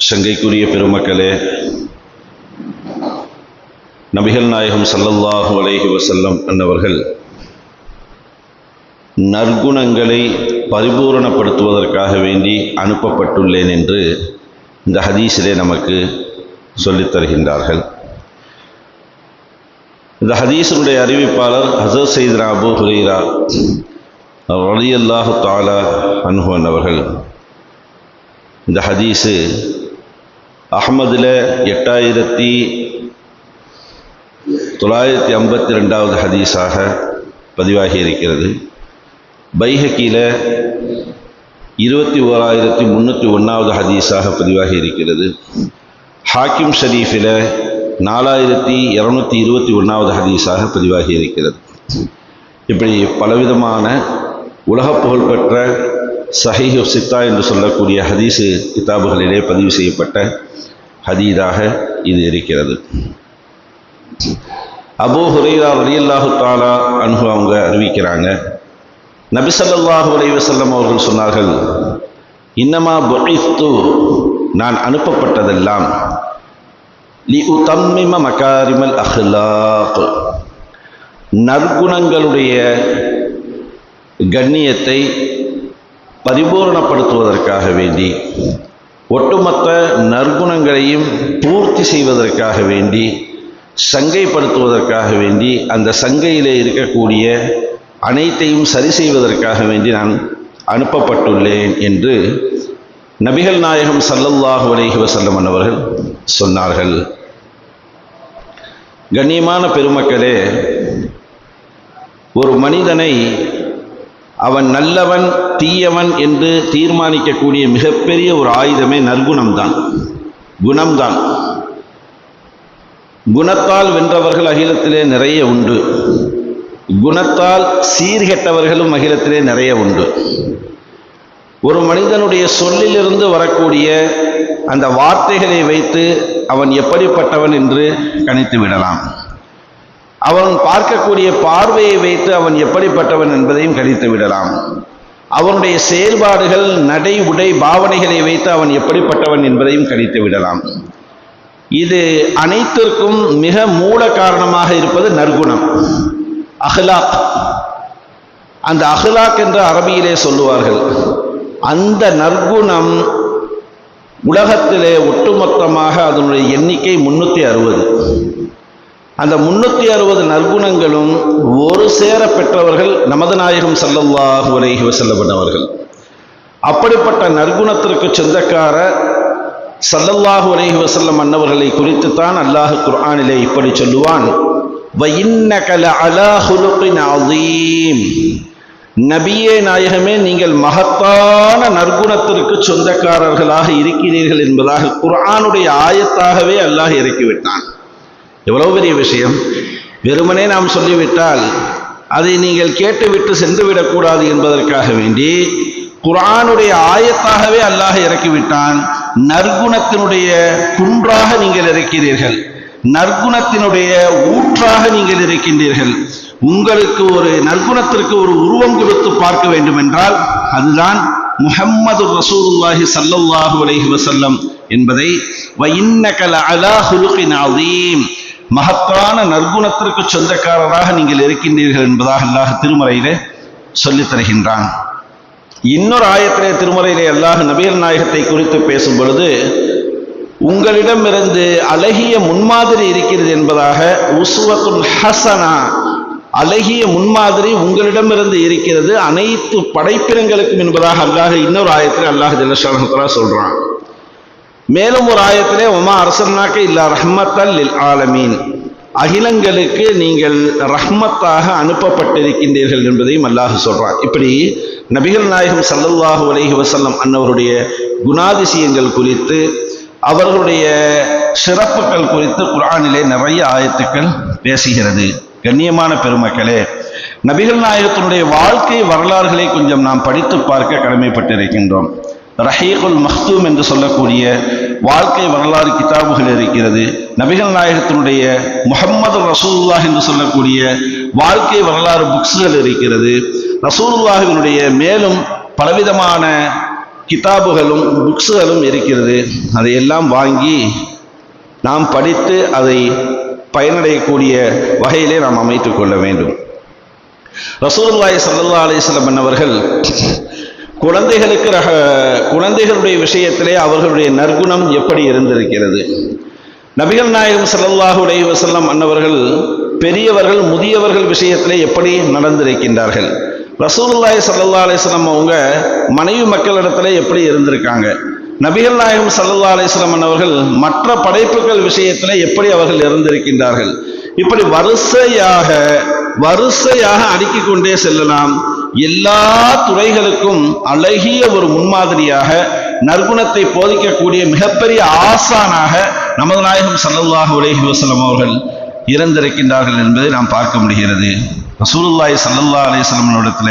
சங்கைக்குரிய பெருமக்களே நபிகள் நாயகம் சல்லல்லாஹு அலைஹி வசல்லம் என்னவர்கள் நற்குணங்களை பரிபூரணப்படுத்துவதற்காக வேண்டி அனுப்பப்பட்டுள்ளேன் என்று இந்த ஹதீஸிலே நமக்கு சொல்லித் தருகின்றார்கள். இந்த ஹதீஸினுடைய அறிவிப்பாளர் ஹசர் சைதனா அபு ஹுரீரா ரலியல்லாஹு தாலா அன்ஹுவன் அவர்கள் இந்த ஹதீஸு அஹமதில் எட்டாயிரத்தி தொள்ளாயிரத்தி ஐம்பத்தி ரெண்டாவது ஹதீஸாக பதிவாகி இருக்கிறது பைஹக்கியில் இருபத்தி ஓராயிரத்தி முந்நூற்றி ஒன்றாவது ஹதீஸாக பதிவாகி இருக்கிறது ஹாக்கிம் ஷரீஃபில் நாலாயிரத்தி இரநூத்தி இருபத்தி ஒன்றாவது ஹதீஸாக பதிவாகி இருக்கிறது இப்படி பலவிதமான உலக புகழ்பெற்ற சஹீஹு சித்தா என்று சொல்லக்கூடிய ஹதீஸு கிதாபுகளிலே பதிவு செய்யப்பட்ட ஹதீதாக இது இருக்கிறது. அபோ ஹுரைரா ரலியல்லாஹு தாலா அனுகு அவங்க அறிவிக்கிறாங்க நபிசல்லாஹு ஸல்லல்லாஹு அலைஹி அவர்கள் சொன்னார்கள் இன்னமா புஇத்து நான் அனுப்பப்பட்டதெல்லாம் லி உதம்மிம மகாரிமல் அஹ்லாக். நற்குணங்களுடைய கண்ணியத்தை பரிபூரணப்படுத்துவதற்காக வேண்டி ஒட்டுமொத்த நற்குணங்களையும் பூர்த்தி செய்வதற்காக வேண்டி சங்கைப்படுத்துவதற்காக வேண்டி அந்த சங்கையிலே இருக்கக்கூடிய அனைத்தையும் சரி செய்வதற்காக வேண்டி நான் அனுப்பப்பட்டுள்ளேன் என்று நபிகள் நாயகம் சல்லல்லாஹு அலைஹி வசல்லம் அவர்கள் சொன்னார்கள். கண்ணியமான பெருமக்களே ஒரு மனிதனை அவன் நல்லவன் தீயவன் என்று தீர்மானிக்கக்கூடிய மிகப்பெரிய ஒரு ஆயுதமே நற்குணம்தான். குணம்தான். குணத்தால் வென்றவர்கள் அகிலத்திலே நிறைய உண்டு. குணத்தால் சீர்கெட்டவர்களும் அகிலத்திலே நிறைய உண்டு. ஒரு மனிதனுடைய சொல்லிலிருந்து வரக்கூடிய அந்த வார்த்தைகளை வைத்து அவன் எப்படிப்பட்டவன் என்று கணித்து விடலாம் அவன் பார்க்கக்கூடிய பார்வையை வைத்து அவன் எப்படிப்பட்டவன் என்பதையும் கணித்து விடலாம். அவனுடைய செயல்பாடுகள் நடை உடை பாவனைகளை வைத்து அவன் எப்படிப்பட்டவன் என்பதையும் கணித்து விடலாம். இது அனைத்திற்கும் மிக மூல காரணமாக இருப்பது நற்குணம் அஹ்லாக். அந்த அஹ்லாக் என்று அரபியிலே சொல்லுவார்கள். அந்த நற்குணம் உலகத்திலே ஒட்டுமொத்தமாக அதனுடைய எண்ணிக்கை முன்னூற்றி அறுபது. அந்த முன்னூற்றி அறுபது நற்குணங்களும் ஒரு சேர பெற்றவர்கள் நமது நாயகம் சல்லல்லாஹு அலைஹி வசல்லவர்கள் அப்படிப்பட்ட நற்குணத்திற்கு சொந்தக்கார சல்லல்லாஹு அலைஹி வசல்லம் அன்னவர்களை குறித்து தான் அல்லாஹ் குர்ஆனிலே இப்படி சொல்லுவான். நபியே நாயகமே நீங்கள் மகத்தான நற்குணத்திற்கு சொந்தக்காரர்களாக இருக்கிறீர்கள் என்பதாக குர்ஆனுடைய ஆயத்தாகவே அல்லாஹ் இறக்கிவிட்டான். எவ்வளவு பெரிய விஷயம்? வெறுமனே நாம் சொல்லிவிட்டால் அதை நீங்கள் கேட்டுவிட்டு சென்றுவிடக்கூடாது என்பதற்காக வேண்டி குரானுடைய ஆயத்தாகவே அல்லாஹ் இறக்கிவிட்டான். நற்குணத்தினுடைய குன்றாக நீங்கள் இறக்கிறீர்கள் நற்குணத்தினுடைய ஊற்றாக நீங்கள் இருக்கின்றீர்கள். உங்களுக்கு ஒரு நற்குணத்திற்கு ஒரு உருவம் கொடுத்து பார்க்க வேண்டும் என்றால் அதுதான் முஹம்மது ரசூலுல்லாஹி சல்லல்லாஹு அலைஹி வசல்லம் என்பதை வஇன்னக லஅலா ஹுலுகின் அதீம் மகத்தான நற்குணத்திற்கு சொந்தக்காரராக நீங்கள் இருக்கின்றீர்கள் என்பதாக அல்லாஹ் திருமறையிலே சொல்லித் தருகின்றான். இன்னொரு ஆயத்திலே திருமறையிலே அல்லாஹ் நபிகள் நாயகத்தை குறித்து பேசும் பொழுது உங்களிடமிருந்து அழகிய முன்மாதிரி இருக்கிறது என்பதாக உசுவத்துல் ஹசனா அழகிய முன்மாதிரி உங்களிடமிருந்து இருக்கிறது அனைத்து படைப்பினங்களுக்கும் என்பதாக அல்லாஹ் இன்னொரு ஆயத்தில் அல்லாஹ் ஜல்லஷாலா சொல்றான். மேலும் ஒரு ஆயத்திலே உமா அரசனாக்க இல்லா ரஹ்மத்தல் லில் ஆலமீன். அகிலங்களுக்கு நீங்கள் ரஹ்மத்தாக அனுப்பப்பட்டிருக்கின்றீர்கள் என்பதையும் அல்லாஹ் சொல்கிறான் இப்படி நபிகள் நாயகம் சல்லல்லாஹு அலஹி வசல்லம் அன்னவருடைய குணாதிசயங்கள் குறித்து அவர்களுடைய சிறப்புகள் குறித்து குரானிலே நிறைய ஆயத்துக்கள் பேசுகிறது. கண்ணியமான பெருமக்களே நபிகள் நாயகத்தினுடைய வாழ்க்கை வரலாறுகளை கொஞ்சம் நாம் படித்து பார்க்க கடமைப்பட்டிருக்கின்றோம். ரஹீகுல் மஹ்தூம் என்று சொல்லக்கூடிய வாழ்க்கை வரலாறு கிதாபுகள் இருக்கிறது. நபிகள் நாயகத்தினுடைய முகம்மது ரசூலுல்லாஹ் என்று சொல்லக்கூடிய வாழ்க்கை வரலாறு புக்ஸுகள் இருக்கிறது. ரசூலுல்லாஹினுடைய மேலும் பலவிதமான கிதாபுகளும் புக்ஸுகளும் இருக்கிறது. அதையெல்லாம் வாங்கி நாம் படித்து அதை பயனடையக்கூடிய வகையிலே நாம் அமைத்துக் கொள்ள வேண்டும். ரசூலுல்லாஹி சல்லா அலிஸ்லம் வஸல்லம் அவர்கள் குழந்தைகளுக்கு ரக குழந்தைகளுடைய விஷயத்திலே அவர்களுடைய நற்குணம் எப்படி இருந்திருக்கிறது? நபிகள் நாயகம் ஸல்லல்லாஹு அலைஹி வஸல்லம் அன்னவர்கள் பெரியவர்கள் முதியவர்கள் விஷயத்திலே எப்படி நடந்திருக்கின்றார்கள்? ரசூலுல்லாஹி ஸல்லல்லாஹு அலைஹி அவங்க மனைவி மக்களிடத்துல எப்படி இருந்திருக்காங்க? நபிகள் நாயகம் ஸல்லல்லாஹு அலைஹி வஸல்லம் அவர்கள் மற்ற படைப்புகள் விஷயத்திலே எப்படி அவர்கள் இருந்திருக்கின்றார்கள்? இப்படி வரிசையாக வரிசையாக அடுக்கிக் கொண்டே செல்லலாம். எல்லா துறைகளுக்கும் அழகிய ஒரு முன்மாதிரியாக நற்குணத்தை போதிக்கக்கூடிய மிகப்பெரிய ஆசானாக நமது நாயகம் சல்லுல்லாஹு உலகி வசலம் அவர்கள் இறந்திருக்கின்றார்கள் என்பதை நாம் பார்க்க முடிகிறது. ரசூலுல்லாய் சல்லல்லா அலைஹி இடத்துல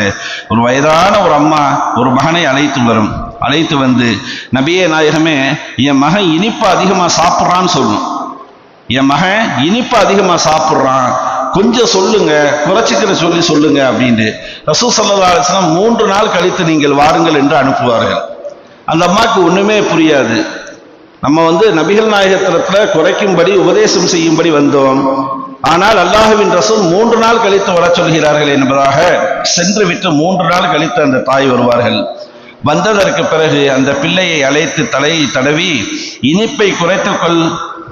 ஒரு வயதான ஒரு அம்மா ஒரு மகனை அழைத்து வரும் அழைத்து வந்து நபியே நாயகமே என் மகன் இனிப்பு அதிகமாக சாப்பிட்றான்னு சொல்லணும். என் மகன் இனிப்பு அதிகமாக சாப்பிட்றான். கொஞ்சம் சொல்லுங்க குறைச்சிக்கிற சொல்லி சொல்லுங்க அப்படின்ட்டு. ரசூ சல்லா அலிஸ்லாம் மூன்று நாள் கழித்து நீங்கள் வாருங்கள் என்று அனுப்புவார்கள். அந்த அம்மாவுக்கு ஒண்ணுமே புரியாது. நம்ம வந்து நபிகள் நாயகத்திரத்துல குறைக்கும்படி உபதேசம் செய்யும்படி வந்தோம். ஆனால் அல்லாஹுவின் ரசூல் மூன்று நாள் கழித்து வர சொல்கிறார்கள் என்பதாக சென்று விட்டு மூன்று நாள் கழித்து அந்த தாய் வருவார்கள். வந்ததற்கு பிறகு அந்த பிள்ளையை அழைத்து தலையை தடவி இனிப்பை குறைத்துக்கொள்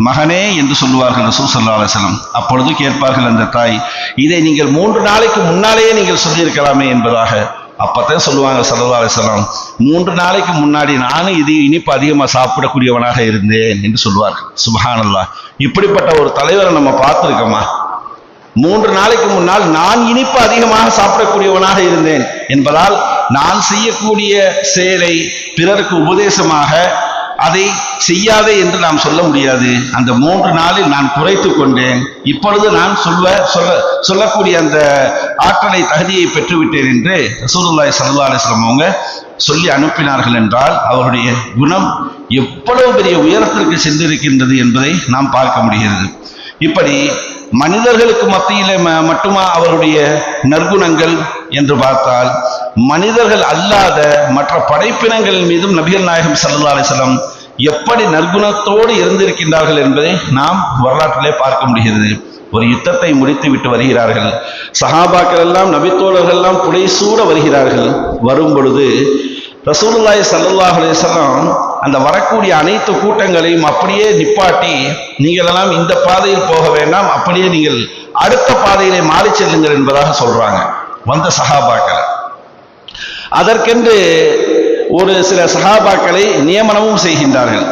மகனே என்று சொல்லுவார்கள் ரசூல் சல்லா அப்பொழுது கேட்பார்கள் அந்த தாய் இதை நீங்கள் மூன்று நாளைக்கு முன்னாலேயே நீங்கள் சொல்லியிருக்கலாமே என்பதாக. அப்பத்தான் சொல்லுவாங்க சல்லா மூன்று நாளைக்கு முன்னாடி நானும் இது இனிப்பு அதிகமாக சாப்பிடக்கூடியவனாக இருந்தேன் என்று சொல்லுவார்கள். சுபஹானல்லா இப்படிப்பட்ட ஒரு தலைவரை நம்ம பார்த்துருக்கோமா? மூன்று நாளைக்கு முன்னால் நான் இனிப்பு அதிகமாக சாப்பிடக்கூடியவனாக இருந்தேன் என்பதால் நான் செய்யக்கூடிய செயலை பிறருக்கு உபதேசமாக அதை செய்யாதே என்று நாம் சொல்ல முடியாது. அந்த மூன்று நாளில் நான் குறைத்து கொண்டேன். இப்பொழுது நான் சொல்ல சொல்ல சொல்லக்கூடிய அந்த ஆற்றலை தகுதியை பெற்றுவிட்டேன் என்று ரசூலுல்லாஹி ஸல்லல்லாஹு அலைஹி அவங்க சொல்லி அனுப்பினார்கள் என்றால் அவருடைய குணம் எவ்வளவு பெரிய உயரத்திற்கு சென்றிருக்கின்றது என்பதை நாம் பார்க்க முடிகிறது. இப்படி மனிதர்களுக்கு மத்தியிலே மட்டுமா அவருடைய நற்குணங்கள் என்று பார்த்தால் மனிதர்கள் அல்லாத மற்ற படைப்பினங்கள் மீதும் நபிகள் நாயகம் சல்லா அலிஸ்லாம் எப்படி நற்குணத்தோடு இருந்திருக்கின்றார்கள் என்பதை நாம் வரலாற்றிலே பார்க்க முடிகிறது. ஒரு யுத்தத்தை முடித்து விட்டு வருகிறார்கள். சஹாபாக்கள் எல்லாம் நபித்தோழர்கள் எல்லாம் புடைசூட வருகிறார்கள். வரும் பொழுது ரசூலுல்லாய் சல்லாஹ் அலிஸ்லாம் அந்த வரக்கூடிய அனைத்து கூட்டங்களையும் அப்படியே நிப்பாட்டி நீங்கள் எல்லாம் இந்த பாதையில் போக வேண்டாம் அப்படியே நீங்கள் அடுத்த பாதையிலே மாறி செல்லுங்கள் என்பதாக சொல்றாங்க வந்த சகாபாக்கள். அதற்கென்று ஒரு சில சகாபாக்களை நியமனமும் செய்கின்றார்கள்.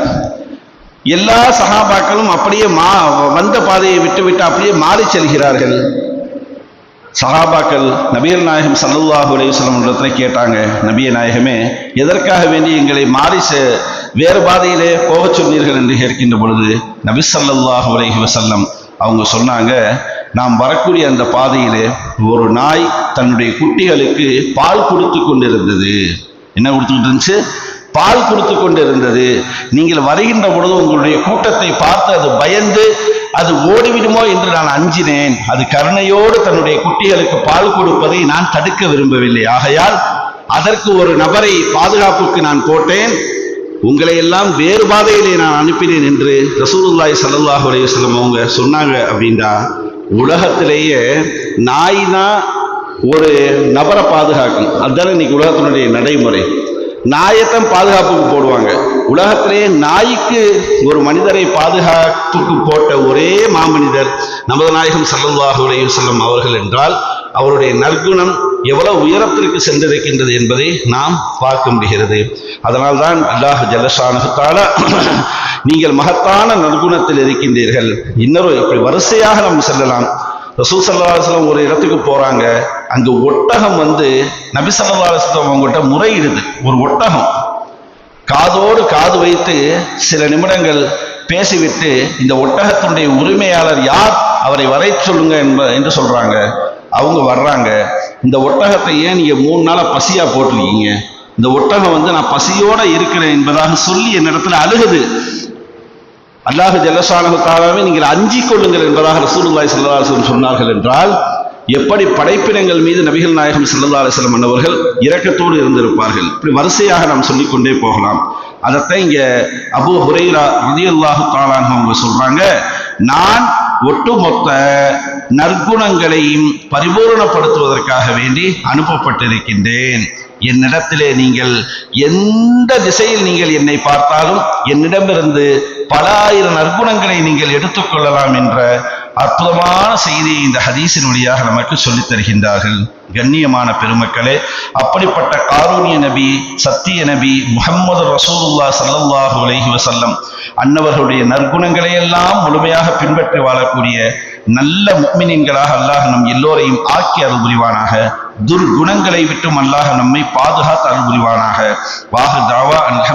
எல்லா சகாபாக்களும் அப்படியே மா வந்த பாதையை விட்டுவிட்டு அப்படியே மாறி செல்கிறார்கள். சகாபாக்கள் நபிகள் நாயகம் சல்லுல்லாஹு அலையுஸ்லம் இடத்துல கேட்டாங்க நபிய நாயகமே எதற்காக வேண்டி எங்களை மாறி செ- வேறு பாதையிலே போகச் சொன்னீர்கள் என்று கேட்கின்ற பொழுது நபி ஸல்லல்லாஹு அலைஹி அவங்க சொன்னாங்க நாம் வரக்கூடிய அந்த பாதையிலே ஒரு நாய் தன்னுடைய குட்டிகளுக்கு பால் கொடுத்து கொண்டிருந்தது. என்ன கொடுத்துக்கிட்டு இருந்துச்சு பால் கொடுத்து கொண்டிருந்தது. நீங்கள் வருகின்ற பொழுது உங்களுடைய கூட்டத்தை பார்த்து அது பயந்து அது ஓடிவிடுமோ என்று நான் அஞ்சினேன். அது கருணையோடு தன்னுடைய குட்டிகளுக்கு பால் கொடுப்பதை நான் தடுக்க விரும்பவில்லை. ஆகையால் அதற்கு ஒரு நபரை பாதுகாப்புக்கு நான் போட்டேன். உங்களை எல்லாம் வேறு பாதையிலே நான் அனுப்பினேன் என்று ரசூலுல்லாய் ஸல்லல்லாஹு அலைஹி அவங்க சொன்னாங்க அப்படின்னா உலகத்திலேயே நாய் தான் ஒரு நபரை பாதுகாக்கும். அதுதான் இன்னைக்கு உலகத்தினுடைய நடைமுறை. நாயத்தான் பாதுகாப்புக்கு போடுவாங்க. உலகத்திலேயே நாய்க்கு ஒரு மனிதரை பாதுகாப்புக்கு போட்ட ஒரே மாமனிதர் நமது நாயகம் சல்லல்லாஹு அலைஹி வஸல்லம் அவர்கள் என்றால் அவருடைய நற்குணம் எவ்வளவு உயரத்திற்கு சென்றிருக்கின்றது என்பதை நாம் பார்க்க முடிகிறது. அதனால்தான் அல்லாஹ் ஜலசானகத்தால நீங்கள் மகத்தான நற்குணத்தில் இருக்கின்றீர்கள். இன்னொரு இப்படி வரிசையாக நாம் செல்லலாம். ரசூல் சல்லா ஒரு இடத்துக்கு போறாங்க. அங்க ஒட்டகம் வந்து நபி சல்லா அவங்ககிட்ட முறையிடுது. ஒரு ஒட்டகம். காதோடு காது வைத்து சில நிமிடங்கள் பேசிவிட்டு இந்த ஒட்டகத்தினுடைய உரிமையாளர் யார்? அவரை வரை சொல்லுங்க என்ப என்று சொல்றாங்க. அவங்க வர்றாங்க. இந்த ஒட்டகத்தை ஏன் நீங்க மூணு நாளா பசியா போட்டிருக்கீங்க? இந்த ஒட்டகம் வந்து நான் பசியோட இருக்கிறேன் என்பதாக சொல்லி என்னிடத்துல அழுகுது. அல்லாஹ் ஜல்லஷானு தாலாவே நீங்கள் அஞ்சிக் கொள்ளுங்கள் என்பதாக ரசூலுல்லாய் சல்லா அலுவலம் சொன்னார்கள் என்றால் எப்படி படைப்பினங்கள் மீது நபிகள் நாயகம் சல்லா அலுவலம் அன்னவர்கள் இரக்கத்தோடு இருந்திருப்பார்கள்? இப்படி வரிசையாக நாம் சொல்லிக்கொண்டே போகலாம். அதைத்தான் இங்க அபூ ஹுரைரா ரதியுல்லாஹு தஆலாஹு அவங்க சொல்றாங்க நான் ஒட்டுமொத்த நற்குணங்களையும் பரிபூரணப்படுத்துவதற்காக வேண்டி அனுப்பப்பட்டிருக்கின்றேன். என்னிடத்திலே நீங்கள் எந்த திசையில் நீங்கள் என்னை பார்த்தாலும் என்னிடமிருந்து பல ஆயிரம் நற்குணங்களை நீங்கள் எடுத்துக்கொள்ளலாம் என்ற அற்புதமான செய்தியை இந்த ஹதீஸின் வழியாக நமக்கு சொல்லித் தருகின்றார்கள். கண்ணியமான பெருமக்களே அப்படிப்பட்ட காரூணிய நபி சத்திய நபி முஹம்மது ரசூலுல்லா ஸல்லல்லாஹு அலஹி வசல்லம் அன்னவர்களுடைய நற்குணங்களை எல்லாம் முழுமையாக பின்பற்றி வாழக்கூடிய நல்ல முக்மினின்களாக அல்லாஹ் நம் எல்லோரையும் ஆக்கி அருள் புரிவானாக. துர்குணங்களை விட்டும் அல்லாஹ் நம்மை பாதுகாத்து அருள் புரிவானாக. வாகு தாவா அல்ஹம்